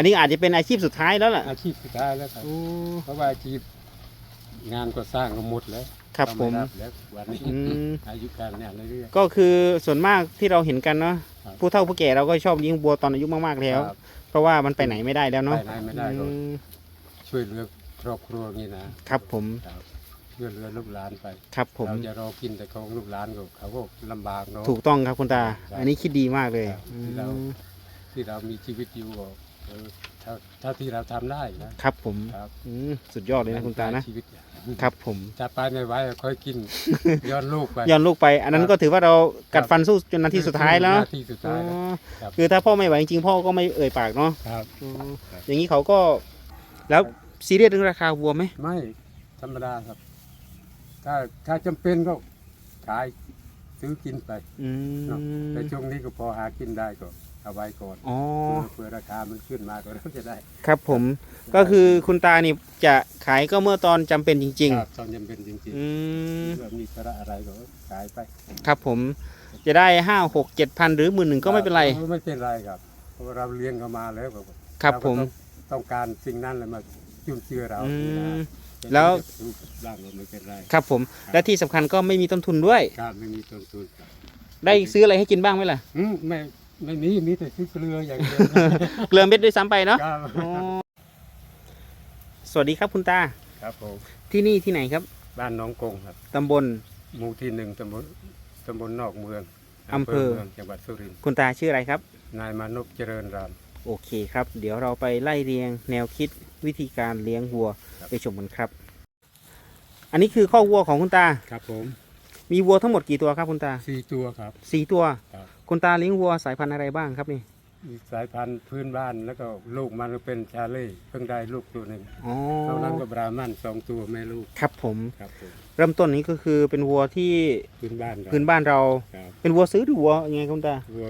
อันนี้อาจจะเป็นอาชีพสุดท้ายแล้วล่ะอาชีพสุดท้ายแล้วครับโอ้เพราะว่าอาชีพงานก็สร้างก็หมดแล้วครับก็ผมไรับแล้ววันนี้อืม อายุการเนี่ยเรื่อย ก็คือส่วนมากที่เราเห็นกันเนาะครับ ผู้เฒ่าผู้แก่เราก็ชอบเลี้ยงวัวตอนอายุมากๆๆแล้ว ครับ เพราะว่ามันไปไหนไม่ได้แล้วเนาะไปไหนไม่ได้ก็ อืมช่วยเหลือครอบครัวอย่างนี้นะครับผมครับช่วยเหลือลูกหลานไปครับผมเราจะรอกินแต่ของลูกหลานก็เขาก็ลำบากเนาะ ถูกต้องครับคุณตา ครับอันนี้คิดดีมากเลยครับอืที่เรามที่เรามีชีวิตอยู่ก็ เออเท่าเท่าที่เราทำได้นะ ครับผมครับ อืมสุดยอดเลยนะคุณตานะชีวิตครับผมจะไปไม่ไหวก็ค่อยกินย้อนลูกไป ย้อนลูกไป อันนั้นก็ถือว่าเรากัดฟันสู้จนนาทีสุดท้ายแล้วนาทีสุดท้ายแล้วอ๋อครับ คือถ้าพ่อไม่ไหวจริงๆพ่อก็ไม่เอ่ยปากเนาะครับ อ๋อครับ อย่างนี้เขาก็ แล้วซีเรียสเรื่องราคาวัวไหมไม่ธรรมดาครับ ถ้าถ้าจำเป็นก็ขายซื้อกินไป อืเนาะมแต่ช่วงนี้ก็พอหากินได้ก็ เอาไว้ก่อนอ๋อเพื่อราคามันขึ้นมาก็เราจะได้ครับผม ก็คือคุณตานี่จะขายก็เมื่อตอนจำเป็นจริง ครับตอนจำเป็นจริงๆอืมๆเพื่อมีสาระอะไรก็ขายไปครับผม จะได้ห้าหกเจ็ดพันหรือหมื่นหนึ่งก็ไม่เป็นไรไม่เป็นไรครับเพราะว่าเราเลี้ยงเขามาแล้วก็ครับเาก็ผมต้องต้องการสิ่งนั้นเลยมาจุนเจือเราอืมนะแล้วจะรู้บ้างก็ไม่เป็นไรครับผม และที่สำคัญก็ไม่มีต้นทุนด้วย ครับไม่มีต้นทุนครับได้ซื้ออะไรให้กินบ้างไหมล่ะ อืมไม่ ไม่มีมีแต่ซื้อเกลืออย่างเดียว เกลือเม็ดด้วยซ้ำไปเนาะครับอ๋อสวัสดีครับคุณตา ครับผมที่นี่ที่ไหนครับ บ้านหน้องกงครับตำบล หมู่ที่หนึ่งตำบลตำบลนอกเมืองอำเภอมืองจังหวัดสุรินทร์คุณตาชื่ออะไรครับ นายมานพเจริญราม โอเคครับ เดี๋ยวเราไปไล่เรียงแนวคิดวิธีการเลี้ยงวัวครับ ไปชมกันครับ อันนี้คือข้อกวัวของคุณตา ครับผม มีวัวทั้งหมดกี่ตัวครับคุณตาสี่ตัวครับ สี่ตัว ครับ คุณตาเลี้ยงวัวสายพันธุ์อะไรบ้างครับนี่มีสายพันธุ์พื้นบ้านแล้วก็ลูกมันก็เป็นชาเล่เพิ่งได้ลูกตัวหนึ่งอ๋อเท่านั้นก็บรามันสองตัวแม่ลูกครับผม ครับผมเริ่มต้นนี้ก็คือเป็นวัวที่พื้นบ้านครับพื้นบ้านเรา ครับเป็นวัวซื้อหรือวัวยังไงครับคุณตา วัว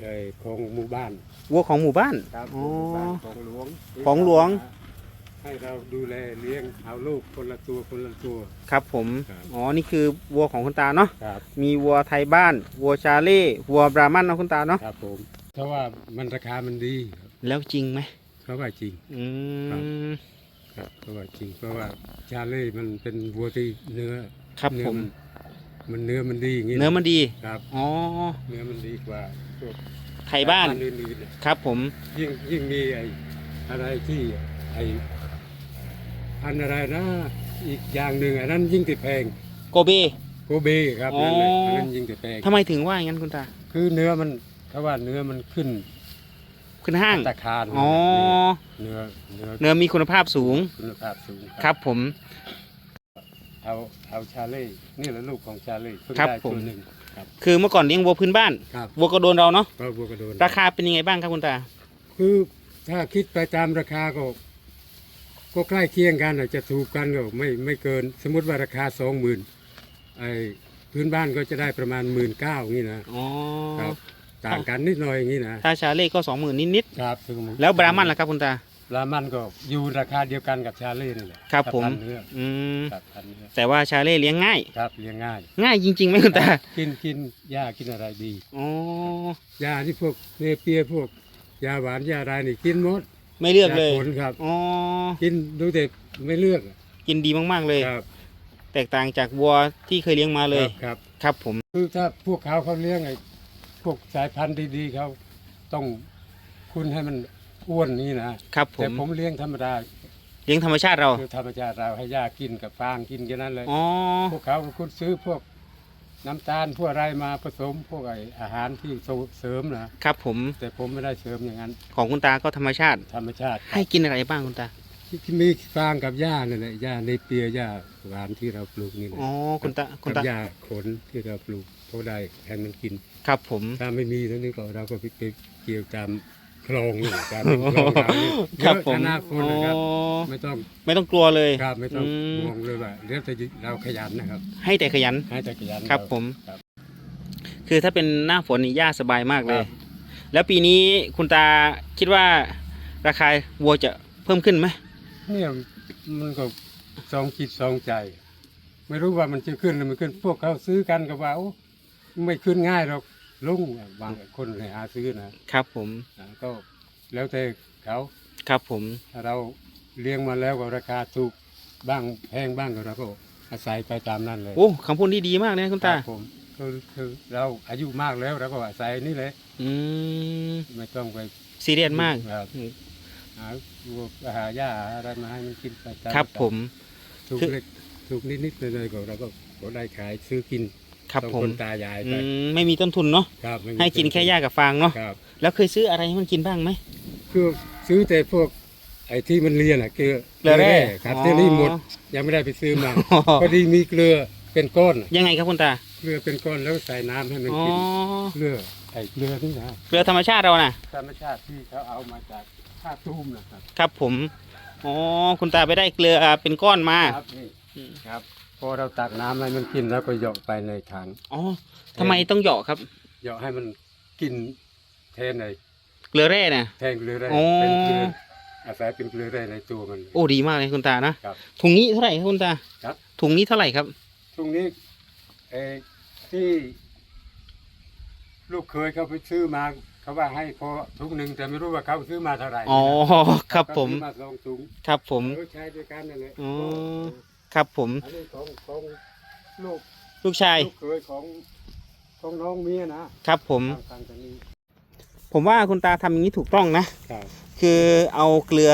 เอ่อของหมู่บ้านวัวของหมู่บ้าน ครับอ๋อหมู่บ้านของหลวงของหลวง ให้เราดูแลเลี้ยงเอาลูกคนละตัวคนละตัว ครับผม ครับ อ๋อ นี่คือวัวของคุณตาเนาะ ครับ มีวัวไทยบ้าน วัวชาเล่ วัวบรามันเนาะคุณตาเนาะ ครับผม เพราะว่ามันราคามันดีครับแล้วจริงไหมเขาว่าจริง อืครับ ม ครับเพราะว่าจริง เพราะว่าชาเล่มันเป็นวัวที่เนื้อครับเนื้ผอมนมันเนื้อมันดีอย่างงี้เนื้อมันดี ครับ อ๋อ เนื้อมันดีกว่าพวกไทยบ้านพัธุ์อื่นๆเนี่ยครับผม ยิ่งยิ่งมีไอ้อะไรที่ไอ้ พันธุ์อะไรนะ อีกอย่างหนึ่งอันนั้นยิ่งติดแพงโกเบ โกเบครับอ๋อนั่นแหละอันนั้นยิ่งติดแพงทำไมถึงว่าอย่างนั้นคุณตา คือเนื้อมันเขาว่าเนื้อมันขึ้นขึ้นห้าง ตะคารอ๋อ เนื้อเนื้อเนื้อมีคุณภาพสูง คุณภาพสูงครับผม เอาเอาชาเล่นี่แหละลูกของชาเล่เพิ่งครับได้ผม ตัวหนึ่งครับคือเมื่อก่อนเลี้ยงวัวพื้นบ้าน ครับวัวกระโดนเราเนาะ ก็บัวกระโดน ราคาเป็นยังไงบ้างครับคุณตา คือถ้าคิดไปตามราคาก็ ก็ใกล้เคียงกันอาจจะถูกกันก็ไม่ไม่เกิน สมมติว่าราคาสองหมื่นไอ้พื้นบ้านก็จะได้ประมาณหมื่นเก้างี้นะอ๋อครับต่างกันนิดหน่อยอย่างนี้นะถ้าชาเล่ก็สองหมื่นนิดครับถึงๆแล้วบรามันล่ะครับคุณตาบรามันก็อยู่ราคาเดียวกันกับชาเล่นี่แหละครับผมพันเนื้ออืมครับพันเนื้อแต่ว่าชาเล่เลี้ยงง่าย ครับเลี้ยงง่าย ง่ายจริงๆไหมคุณตากินกินหญ้ากินอะไรดีอ๋อหญ้าที่พวกเนเปียพวกยาหวานยาอะไรนี่กินหมด ไม่เลือกเลยาผลครับ อ๋อ กินดูแต่ไม่เลือกกินดีมากๆเลย ครับแตกต่างจากวัวที่เคยเลี้ยงมาเลย ครับ ครับผม คือถ้าพวกเขาเขาเลี้ยงไอ้พวกสายพันธุ์ดีๆเขาต้องคุณให้มันอ้วนนี่นะครับผแต่ม ผมเลี้ยงธรรมดาเลี้ยงธรรมชาติเรา คือธรรมชาติเราให้ยากินกับฟางกินแค่นั้นเลย อ๋อ พวกเขาคุณซื้อพวก น้ำตาลพวกอะไรมาผสมพวกไออาหารที่เสริมนะครับผมแต่ผมไม่ได้เสริมอย่างนั้น ของคุณตาก็ธรรมชาติ ธรรมชาติให้กินอะไรบ้างคุณตาที่ที่มีฟางกับหญ้านั่นแหละหญ้าในเปียหญ้าหวานที่เราปลูกนี่แหละอ๋อคุณตาคุณกับตาหญ้าขนที่เราปลูกเขาได้ให้มันกิน ครับผมถ้าไม่มีตรงนี้ก็เราก็ไปไปเกี่ยวตาม คลองนี่แหละตามคลองเรานี่เยครับอะผมขนาดคนนะครับอ๋อไม่ต้องไม่ต้องกลัวเลย ครับไม่ต้องอืม ห่วงเลยว่าเดี๋ยวแต่เราขยันนะครับ ให้แต่ขยัน ให้แต่ขยันครับเาผม ครับ คือถ้าเป็นหน้าฝนนี่ย่าสบายมากเลคยรับ แล้วปีนี้คุณตาคิดว่าราคาวัวจะเพิ่มขึ้นไหม เนี่ยมันก็สองจิตสองใจ ไม่รู้ว่ามันจะขึ้นหรือไม่ขึ้นพวกเขาซื้อกันก็ว่าโอ้ไม่ขึ้นง่ายหรอก ลุงบางคนเลยหาซื้อนะครับผมอ่าก็แล้วแต่เขาครับผมถ้าเราเลี้ยงมาแล้วก็ราคาถูกบ้างแพงบ้างก็เราก็อาศัยไปตามนั้นเลยโอ้คำพูดที่ดีมากเลยนะคุณตาครับผมคือคือเราอายุมากแล้วเราก็อาศัยนี่เลยอืมไม่ต้องไปซีเรียสมากครับอืมหาวัวหาหญ้าหาอะไรมาให้มันกินไปตามครับผมถูกคือเล็กถูกนิดนิดๆหน่อยๆก็เราก็ก็ได้ขายซื้อกิน ครับสองผม คนตายายอืไปมไม่มีต้นทุนเนาะครับไม่มีให้กินแค่หญ้ากับฟางเนาะครับ แล้วเคยซื้ออะไรให้มันกินบ้างไหม คือซื้อแต่พวกไอ้ที่มันเรียนอะเกลือเกลือแร่ครับอ๋อ ที่นี่หมดยังไม่ได้ไปซื้อมาพอดีมีเกลือเป็นก้อนอะยังไงครับคุณตาเกลือเป็นก้อนแล้วใส่น้ำให้มันอ๋อกินเกลือไอ้เกลือนี่นะเกลือธรรมชาติเราน่ะ ธรรมชาติที่เขาเอามาจากท่าตุ้มนะครับครับผมอ๋อคุณตาไปได้เกลือเป็นก้อนมาครับนี่อืมครับพ อเราตักน้ำให้มันกินแล้วก็หยอกไปในถังอ๋อทำไมต้องเหยาะครับหยอกให้มันกินแทนในเกลือแร่น่ะ แทนเกลือได้อ๋อ เป็นเกลืออาศัยเป็นเกลือได้ในตัวมัน โอ้ดีมากเลยคุณตานะครับถุงนี้เท่าไหร่ครับคุณตาครับ ถุงนี้เท่าไหร่ครับ ช่วงนี้เออที่ ลูกเคยเขาไปซื้อมาเขาว่าให้พอทุกหนึ่งแต่ไม่รู้ว่าเขาซื้อมาเท่าไหร่อ๋อครับผม เขาซื้อมาสองถุงครับผม เออใช้ด้วยกันนั่นแหละอ๋อ ครับผมอันนี้ของของลูกลูกชาย ลูกเคยของของน้องเมียนะครับผม ทางทางกันนี้ผมว่าคุณตาทำอย่างนี้ถูกต้องนะ ครับ คือเอาเกลือ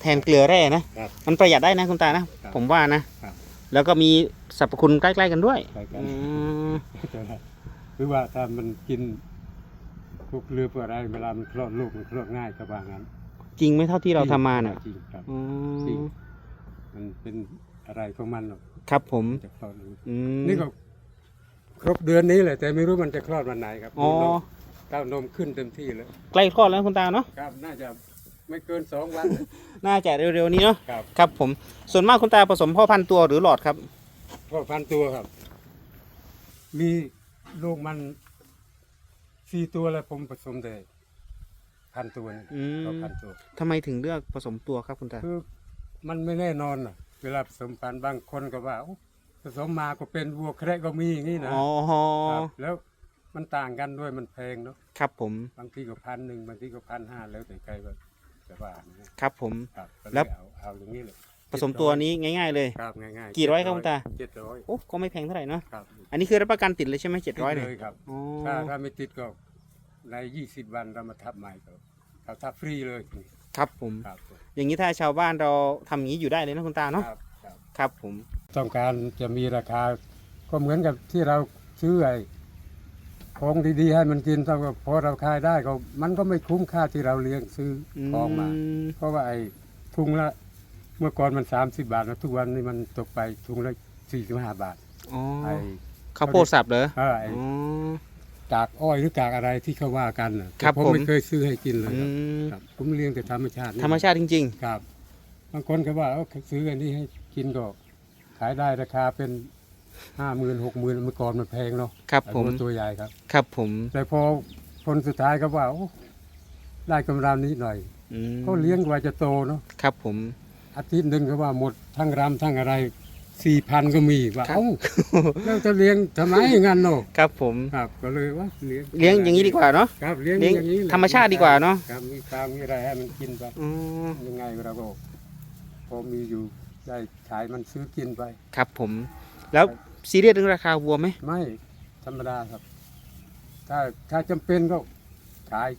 แทนเกลือแร่นะ ครับมันประหยัดได้นะคุณตานะ ครับผมว่านะ ครับ แล้วก็มีสรรพคุณใกล้ๆกันด้วยใกล้กันอืมคือว่าถ้ามันกินพวกเรือพวกอะไรเวลามันคลอดลูกมันคลอดง่ายก็ว่างั้นจริงไหมเท่าที่เราทำมาน่ะจริงครับอ๋อจริง มันเป็น อะไรของมันหรอกครับผมจะคลอดลูกอืมนี่ก็ครบเดือนนี้แหละแต่ไม่รู้มันจะคลอดวันไหนครับอ๋อดูนมเต้านมขึ้นเต็มที่แล้วใกล้คลอดแล้วคุณตาเนาะครับน่าจะไม่เกินสองวัน น่าจะเร็วๆนี้เนาะครับครับผมส่วนมากคุณตาผสมพ่อพันธุ์ตัวหรือหลอดครับพ่อพันตัวครับ มีลูกมันสี่ตัวแล้วผมผสมแต่พันตัวนี่อืมพ่อพันตัว ทำไมถึงเลือกผสมตัวครับคุณตาคือมันไม่แน่นอนน่ะ เวลาผสมพันธุ์บางคนก็ว่าโอ้ผสมมาก็เป็นวัวแคระก็มีอย่างนี้นะอ๋อครับแล้วมันต่างกันด้วยมันแพงเนาะครับผมบางทีก็พันหนึ่งบางทีก็พันห้าแล้วแต่ใครว่าจะว่านะครับผม ครับก็แล้เลวยเอาเอาอย่างนี้เลยผสมตัวนี้ง่าย ๆ เลย ครับง่ายๆกี่ร้อยครับคุณตา เจ็ดร้อยโอ้ก็ไม่แพงเท่าไหร่เนาะครับอันนี้คือรับประกันติดเลยใช่ไหมเจ็ดร้อยติเนี่ยเลยครับ อ๋อถ้าถ้าไม่ติดก็ในยี่สิบวันเรามาทับใหม่ก็ เขาทับฟรีเลยครับผม ครับอย่างนี้ถ้าชาวบ้านเราทำอย่างนี้อยู่ได้เลยนะคุณตาเนาะครับครับครับผม ต้องการจะมีราคา ก็เหมือนกับที่เราซื้อไอ้ของดีๆให้มันกินถ้าพอเราขายได้ก็มันก็ไม่คุ้มค่าที่เราเลี้ยงซื้อของมามเพราะว่าไอ้ทุงละ เมื่อก่อนมันสามสิบบาทแล้วทุกวันนี้มันตกไปทุงละสี่สิบห้าบาทอ๋อไอ้ข้าวโพดสับเหรอเออไอ้อ๋อ กากอ้อยหรือกากอะไรที่เขาว่ากันน่ะครับแต่ผมผม ไม่เคยซื้อให้กินเลยอืครับมครับผมเลี้ยงแต่ธรรมชาตินี่ธรรมชาติจริง ครับบางคนก็ว่าเอ้าซื้ออันนี้ให้กินก็ขายได้ราคาเป็นห้าหมื่นหกหมื่นเมื่อก่อนมันแพงเนาะๆ ครับไอ้ผมวัวตัวใหญ่ครับ ครับผมแต่พอคนสุดท้ายก็ว่าโอ้ได้กำไรนิดหน่อยอืมก็เลี้ยงกว่าจะโตเนาะครับผม อาทิตย์หนึ่งก็ว่าหมดทั้งรำทั้งอะไร สี่พันก็มีว่าครับ เอ้าแล้วจะเลี้ยงทำไมอย่างนั้นเนาะครับผมครับก็เลยว่าเลี้ยงเลี้ยงอย่างนี้ดีกว่าเนาะ ครับเลี้ยงเลี้ยงอย่างนี้แหละธรรมชาติดีกว่าเนอะ ครับมีฟาร์มมีอะไรให้มันกินไปอ๋อยังไงเราก็พอมีอยู่ได้ขายมันซื้อกินไป ครับผม แล้วซีเรียสเรื่องราคาวัวไหมไม่ธรรมดาครับ ถ้าถ้าจำเป็นก็ขาย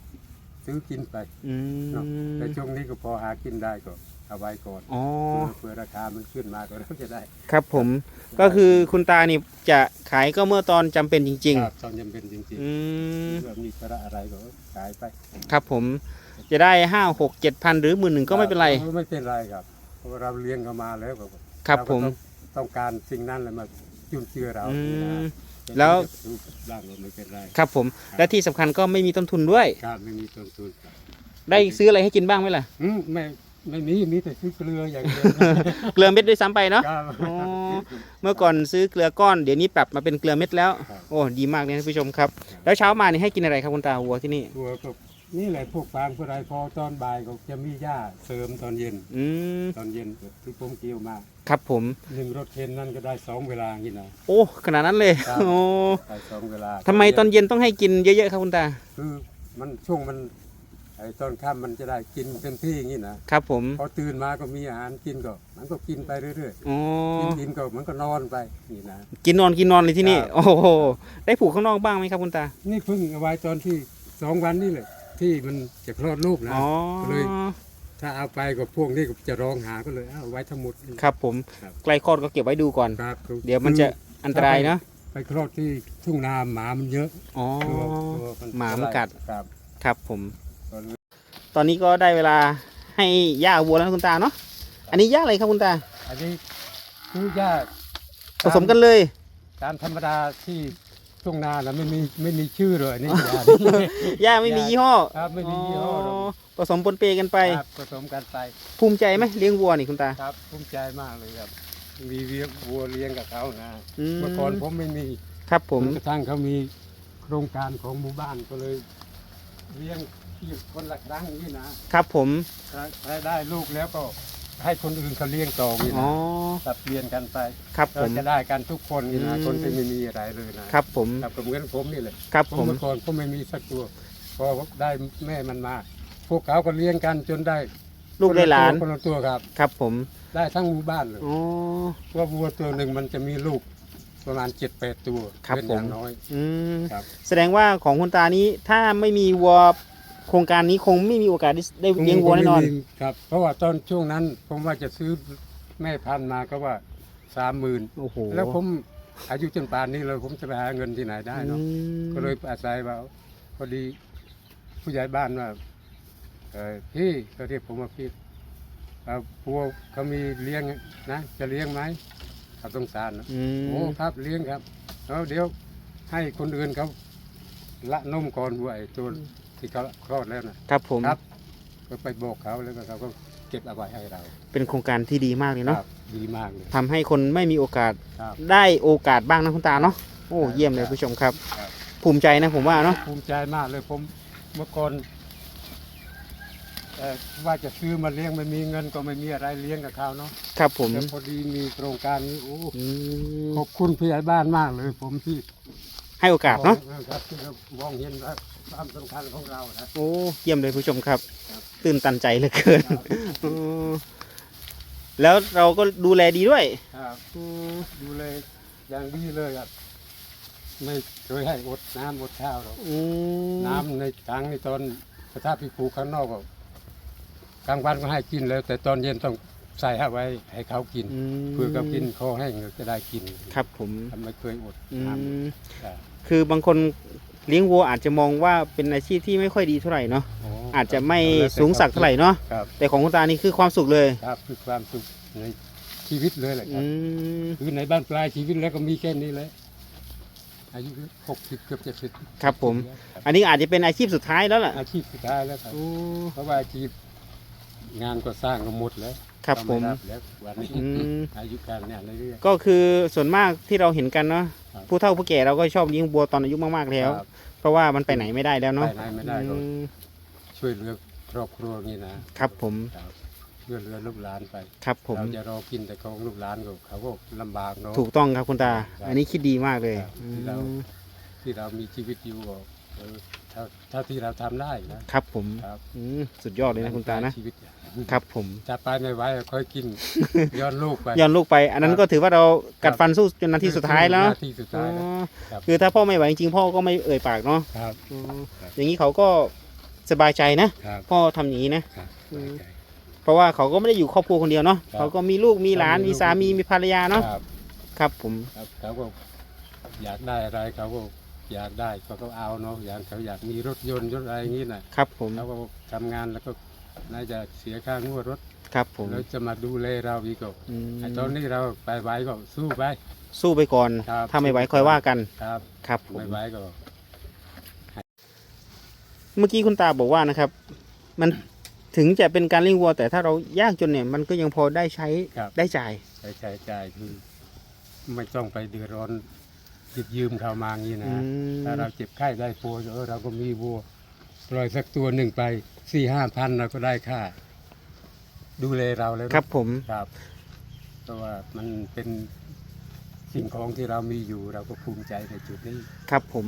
ซื้อกินไป อืเนาะมแต่ช่วงนี้ก็พอหากินได้ก็ เอาไว้ก่อนอ๋อเพื่อราคามันขึ้นมาก็เราจะได้ครับผม ก็คือคุณตานี่จะขายก็เมื่อตอนจำเป็นจริง ครับตอนจำเป็นจริงๆอืมๆเพื่อมีภาระอะไรก็ขายไปครับผม จะได้ห้าหกเจ็ดพันหรือหมื่นหนึ่งก็ไม่เป็นไรไม่เป็นไรครับเพราะว่าเราเลี้ยงเขามาแล้วก็ครับเาก็ผมต้องต้องการสิ่งนั้นเลยมาจุนเจือเราอืมนะแล้วจะรู้บ้างก็ไม่เป็นไรครับผม และที่สำคัญก็ไม่มีต้นทุนด้วย ครับไม่มีต้นทุนครับได้ซื้ออะไรให้กินบ้างไหมล่ะ อืมไม่ ไม่มีมีแต่ซื้อเกลืออย่างเดียวเกลือเม็ดด้วยซ้ำไปเนาะครับ อ๋อเมื่อก่อนซื้อเกลือก้อนเดี๋ยวนี้ปรับมาเป็นเกลือเม็ดแล้ว ครับ โอ้ดีมากเลยท่านผู้ชมครับ แล้วเช้ามานี่ให้กินอะไรครับคุณตาวัวที่นี่ ตัวก็นี่แหละพวกฟางพวกอะไรพอตอนบ่ายก็จะมีหญ้าเสริมตอนเย็น อืมตอนเย็นที่ผมเกี่ยวมาครับผม หนึ่งรถเข็นนั่นก็ได้สองเวลาอย่างนี้นะ โอ้ขนาดนั้นเลยครับ โอ้ได้สองเวลาทำไมตอนเย็นต้องให้กินเยอะๆครับคุณตา คือมันช่วงมัน ไอ้ตอนค่ำมันจะได้กินเต็มที่อย่างนี้นะครับผมพอตื่นมาก็มีอาหารกินก็ มันก็กินไปเรื่อยอ๋อๆกินกินก็มันก็นอนไปนี่นะ กินนอนกินนอนเลยที่นี่ ครับ โอ้โห ได้ผูกข้างนอกบ้างไหมครับคุณตา นี่เพิ่งเอาไว้ตอนที่สองวันนี่เลยที่มันจะคลอดลูกนะ อ๋อ ก็เลย ถ้าเอาไปก็พวกนี้ก็จะร้องหาก็เลยเอาไว้ทั้งหมดนี่ ครับผม ครับใกล้คลอดก็เก็บไว้ดูก่อน ครับเดี๋ยวมันจะอันตรายเนาะ ไปคลอดที่ทุ่งนาหมามันเยอะอ๋อกลัวกลัวหมามันกัด ครับ ครับผมก็เลย ตอนนี้ก็ได้เวลาให้ย่าวัวแล้วนะคุณตาเนาะ อันนี้ย่าอะไรครับคุณตา อันนี้คือยาผสมกันเลย ตามธรรมดาที่ทุ่งนาน่ะไม่มีไม่มีชื่อเลยอันนี้ยาย่าไม่มียี่ห้อครับไม่มียี่ห้อหรอกผสมปนเปกันไป ครับผสมกันไปภูมิใจไหมเลี้ยงวัวนี่คุณตาครับภูมิใจมากเลยครับ มีเลี้ยงวัวเลี้ยงกับเขานะอืมเมื่อก่อนผมไม่มีครับผมจนกระทั่งเขามีโครงการของหมู่บ้านก็เลย เลี้ยง ที่คนละครั้งนี่นะครับผมถ้าได้ลูกแล้วก็ให้คนอื่นเขาเลี้ยงต่อนี่อ๋อนะสับเปลี่ยนกันไปครับผเราม จะได้กันทุกคนนี่นะอืม คนที่ไม่มีอะไรเลยนะครับผม ครับก็เหมือนผมนี่แหละครับผผมมเมื่อก่อนผมไม่มีสักตัว พอได้แม่มันมา พวกเขาก็เลี้ยงกันจนได้ลูกได้หลาน คนละตัวครับ ครับผม ได้ทั้งหมู่บ้านเลยอ๋อ ว่าวัวตัวหนึ่งมันจะมีลูกประมาณเจ็ดแปดตัวครับเป็นอย่างผม น้อย อืม ครับ แสดงว่าของคุณตานี้ถ้าไม่มีวัว โครงการนี้คงไม่มีโอกาสได้ได้เลี้ยงวัวแน่นอนผมก็ไม่มีครับ เพราะว่าตอนช่วงนั้นผมว่าจะซื้อแม่พันธุ์มาก็ว่าสามหมื่นโอ้โหแล้วผมอายุจนป่านนี้เลยผมจะไปหาเงินที่ไหนได้เนาะอืมก็เลยอาศัยว่าพอดีผู้ใหญ่บ้านว่าเออพี่ก็เรียกผมว่าพี่เอาพัวเขามีเลี้ยงนะจะเลี้ยงไหมเขาสงสารนะอืมโอ้ครับเลี้ยงครับแล้วเดี๋ยวให้คนอื่นเขาละนมก่อนวัวไอ้ตัว ที่เขาคลอดแล้วนะครับผมครับ ก็ไปบอกเขาแล้วก็เขาก็เก็บเอาไว้ให้เราเป็นโครงการที่ดีมากเลยเนาะครับดีมากเลยทำให้คนไม่มีโอกาสครับ ได้โอกาสบ้างนะคุณตาเนาะโอ้ครับเยี่ยมเลยผู้ชมครับ ครับ ภูมิใจนะผมว่าเนาะภูมิใจมากเลยผมเมื่อก่อนเอ่อว่าจะซื้อมาเลี้ยงไม่มีเงินก็ไม่มีอะไรเลี้ยงกับเขาเนาะครับผมแต่พอดีมีโครงการนี้โอ้อืมขอบคุณผู้ใหญ่บ้านมากเลย ผมที่ให้โอกาสเนาะออครับที่เรามองเห็นว่า ความสำคัญของเรานะ โอ้เยี่ยมเลยผู้ชมครับ ครับ ตื่นตันใจเหลือเกินครับอืมแล้วเราก็ดูแลดีด้วยครับอืมดูเลยอย่างดีเลยครับ ไม่เคยให้อดน้ำอดข้าวหรอกอืมน้ำในถังในตอนถ้าพี่ปลูกข้างนอกก็กลางวันก็ให้กินแล้ว แต่ตอนเย็นต้องใส่ให้ไว้ให้เขากินมเพื่อเขากินคอแห้งจะได้กินครับผมทำไม่เคยอดอืน้มำครับคือบางคน เลี้ยงวัวอาจจะมองว่าเป็นอาชีพที่ไม่ค่อยดีเท่าไหร่เนาะโอาจจะไม่แล้วแต่สูงสักเท่าไหร่เนาะครับแต่ของคุณตานี่คือความสุขเลยครับคือความสุขในชีวิตเลยแหละคอืรับมคือในบ้านปลายชีวิตแล้วก็มีแค่นี้แหละอายุหกสิบเกือบเจ็ดสิบครับผม อันนี้อาจจะเป็นอาชีพสุดท้ายแล้วล่ะอาชีพสุดท้ายแล้วครับโอ้เพราะว่าอาชีพงานก็สร้างก็หมดแล้ว ครับก็ผมไแล้ววันนี้อืม อายุการเนี่ยเรื่อยก็คือส่วนมากที่เราเห็นกันเนาะครับ ผู้เฒ่าผู้แก่เราก็ชอบเลี้ยงวัวตอนอายุมากๆๆแล้ว ครับ เพราะว่ามันไปไหนไม่ได้แล้วเนาะไปไหนไม่ได้ก็อืมช่วยเหลือครอบครัวนี่นะครับผมครับช่วยเหลือลูกหลานไปครับผม เราจะรอกินแต่ของลูกหลานก็เขาก็ลำบากเนาะ ถูกต้องครับคุณตา ครับอันนี้คิดดีมากเลยครับอืที่เรา มที่เรามีชีวิตอยู่ก็เออเท่าเท่าที่เราทำได้นะครับผมครับอืมสุดยอดเลยนะคุณตานะ ชีวิต ครับผมจะไปไม่ไหวก็ค่อยกินย้อนลูกไปย้อนลูกไป อันนั้นก็ถือว่าเรากัดฟันสู้จนนาทีสุดท้ายแล้วนาทีสุดท้ายแล้วอ๋อครับคือถ้าพ่อไม่ไหวจริงๆพ่อก็ไม่เอ่ยปากเนาะครับอ๋อครับอย่างนี้เขาก็สบายใจนะครับพ่อทำอย่างนี้นะครับอืมเพราะว่าเขาก็ไม่ได้อยู่ครอบครัวคนเดียวเนาะครับเขาก็มีลูกมีหลานครับมีมีลูกสามีมีภรรยาเนาะครับครับผมครับเขาก็อยากได้อะไรเขาก็อยากได้เขาก็เอาเนาะอย่างเขาอยากมีรถยนต์รถอะไรอย่างนี้นะครับผมเขาก็ทำงานแล้วก็ น่าจะเสียค่างวดรถครับผมแล้วจะมาดูแลเราอีกก็อืมไอ้ตอนนี้เราไปไหวก็สู้ไป สู้ไปก่อน ครับ ถ้าไม่ไหวค่อยว่ากันครับครับผม ไม่ไหวก็ เมื่อกี้คุณตาบอกว่านะครับ มันถึงจะเป็นการเลี้ยงวัว แต่ถ้าเรายากจนเนี่ยมันก็ยังพอได้ใช้ครับ ได้จ่าย ใช้ใช้จ่ายคือ ไม่ต้องไปเดือดร้อนหยิบยืมเขามางี้นะอืม ถ้าเราเจ็บไข้ได้ป่วยเออเราก็มีวัวปล่อยสักตัวหนึ่งไป สี่ห้าพันเราก็ได้ค่า ดูแลเราแล้วครับผม ครับเพราะว่ามันเป็นสิ่งของที่เรามีอยู่เราก็ภูมิใจในจุดนี้ ครับผม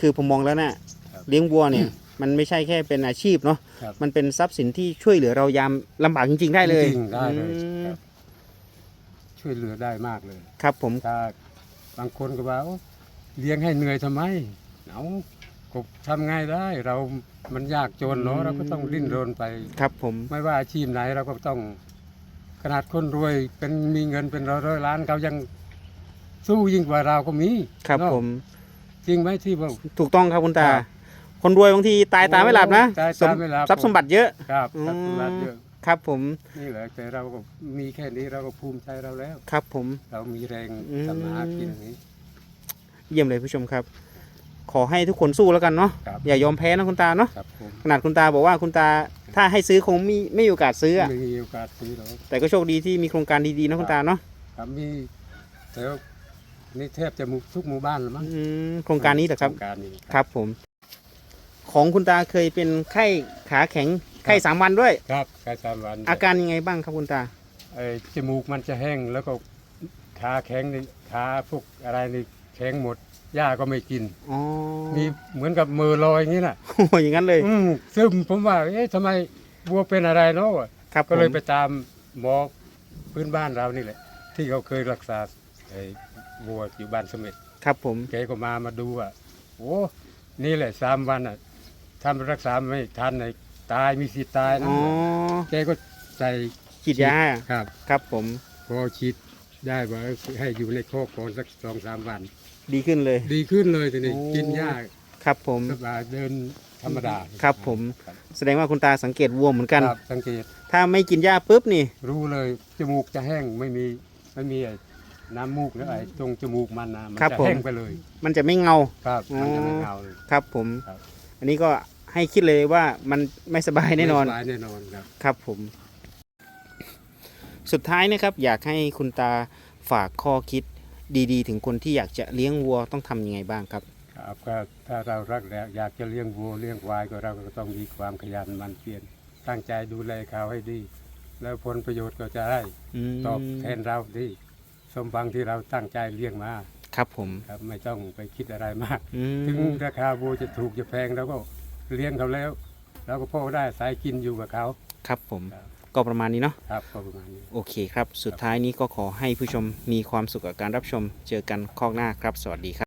คือผมมองแล้วนะ่ะครับเลี้ยงวัวเนี่ย มันไม่ใช่แค่เป็นอาชีพเนาะ ครับ มันเป็นทรัพย์สินที่ช่วยเหลือเรายามลำบากจริง ๆ ได้เลยจริงๆได้เลยอืมครับช่วยเหลือได้มากเลย ครับผม ถ้าบางคนก็ว่าโอ้เลี้ยงให้เหนื่อยทำไม เอาก็ทำไงได้เรา มันยากจนเนาะเราก็ต้องดิ้นรนไป ครับผม ไม่ว่าอาชีพไหนเราก็ต้อง ขนาดคนรวยเป็นมีเงินเป็นร้อยร้อยล้านเขายังสู้ยิ่งกว่าเราก็มีครับเนาะผม จริงไหมที่ว่า ถูกต้องครับคุณตา ครับคนรวยบางทีตายตาไม่หลับนะตายสมตาไม่หลับ ทรัพย์สมบัติเยอะครับอืมทรัพย์สมบัติเยอะครับผม นี่แหละแต่เราก็มีแค่นี้เราก็ภูมิใจเราแล้ว ครับผม เรามีแรงอืม ทำมาหากินอย่างนี้ เยี่ยมเลยผู้ชมครับ ขอให้ทุกคนสู้แล้วกันเนาะครับอย่ายอมแพ้นะคุณตาเนาะครับผมขนาดคุณตาบอกว่าคุณตาถ้าให้ซื้อคงไม่ไม่มีโอกาสซื้ออะไม่มีโอกาสซื้อหรอกแต่ก็โชคดีที่มีโครงการดีๆนะคุณตาเนาะครับมีแต่ว่านี่แทบจะหมู่ทุกหมู่บ้านแล้วมั้งอืมโครงการนี้เหรอครับโครงการนี้ครับผม ของคุณตาเคยเป็นไข้ขาแข็งไข้สามวันด้วย ครับแค่สามวันอาการยังไงบ้างครับคุณตา ไอ้จมูกมันจะแห้งแล้วก็ขาแข็งนี่ขาพวกอะไรนี่แข็งหมด หญ้าก็ไม่กิน อ๋อมีเหมือนกับมือลอยอย่างนี้น่ะ โอ้โหอย่างนั้นเลย อืมซึ่งผมว่าเอ๊ะทำไมวัวเป็นอะไรเนาะครับก็เลยผม ไปตามหมอพื้นบ้านเรานี่แหละ ที่เขาเคยรักษาไอ้วัวอยู่บ้านเสม็ดครับผม แกก็มามาดูอะโอ้นี่แหละสามวันอะทำรักษาไม่ทันไอ้ตายมีสิทธิ์ตายนะอ๋อ แกก็ใส่ฉีดยา ครับ ครับผม พอฉีดได้ว่าให้อยู่ในโคอกก่อนสักสองสามวัน ดีขึ้นเลย ดีขึ้นเลยทีนี้โอ้ กินหญ้าครับผม สบายเดินธรรมดาครับผม แสดงว่าคุณตาสังเกตวัวเหมือนกัน ครับสังเกตถ้าไม่กินหญ้าปุ๊บนี่ รู้เลยจมูกจะแห้งไม่มีไม่มีไอ้น้ำมูกหรือไอ้ตรงจมูกมันนะมันครับจะผม แห้งไปเลยมันจะไม่เงา ครับอ๋อมันจะไม่เงาเลย ครับผม ครับ อันนี้ก็ให้คิดเลยว่ามันไม่สบายแน่นอน ไม่สบายแน่นอนครับ ครับผม สุดท้ายนะครับอยากให้คุณตาฝากข้อคิด ดีๆ ถึงคนที่อยากจะเลี้ยงวัวต้องทำยังไงบ้างครับ ครับก็ถ้าเรารักแล้วอยากจะเลี้ยงวัวเลี้ยงควายก็เราก็ต้องมีความขยันหมันเพียรตั้งใจดูแลเขาให้ดี แล้วผลประโยชน์ก็จะได้อืมตอบแทนเราที่สมบังที่เราตั้งใจเลี้ยงมาครับผมครับไม่ต้องไปคิดอะไรมาก อืถึงมราคาวัวจะถูกจะแพงเราก็เลี้ยงเขาแล้วเราก็พอได้สายกินอยู่กับเขา ครับผม ครับ ก็ประมาณนี้เนาะครับก็ประมาณนี้ โอเคครับ สุดท้ายนี้ก็ขอให้ผู้ชมมีความสุขกับการรับชม เจอกันข้อกหน้าครับ สวัสดีครับ